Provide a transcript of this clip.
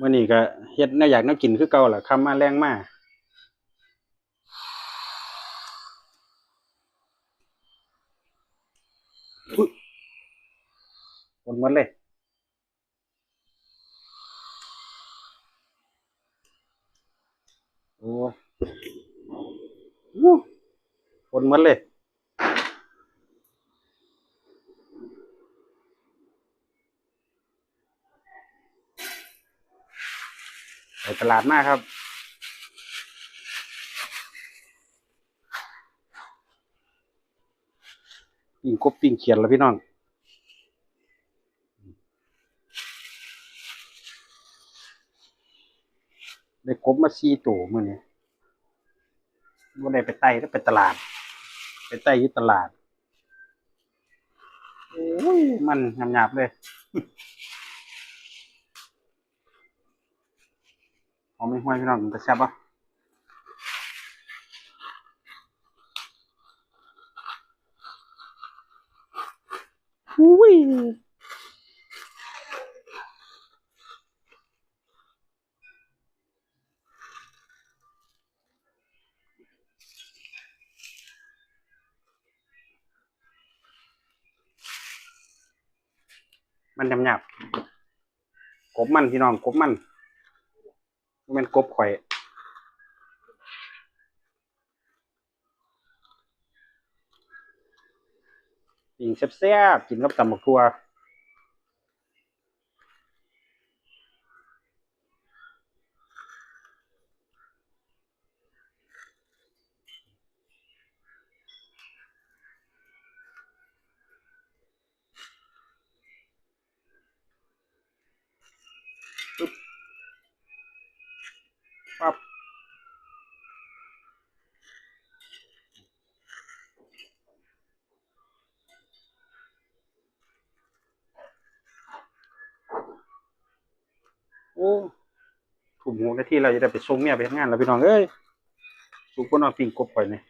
มื่อนี้ก็เฮ็ดแนวอยากแนวกินคือเก่าล่ะคำมาแรงมาอุ๊ยคนหมดเลยโอ้ยอู้คนหมดเลย ไปตลาดมากครับ ปิ้งกบปิ้งเขียดแล้วพี่น้องได้กบมาสี่ตัวมื้อนี้บ่ได้ไปไต่ได้ไปตลาด ไปไต่ยู่ตลาด โอ้ย มันหยาบๆเลย หอมไม่ห้วยพี่น้องมันจะแซ่บปะอุ้ยมันหยาบๆกบมันพี่น้องกบมันบ่แมันกบข่อยปิ่งแซ่บๆกินกับตำบักทั่ว ปั๊บโอ้ถุงหูนาทีเราจะได้ไปส่งเมียไปทำงานแล้วพี่น้องเอ้ยสุกคนเอาปิงกบไปเนี่ย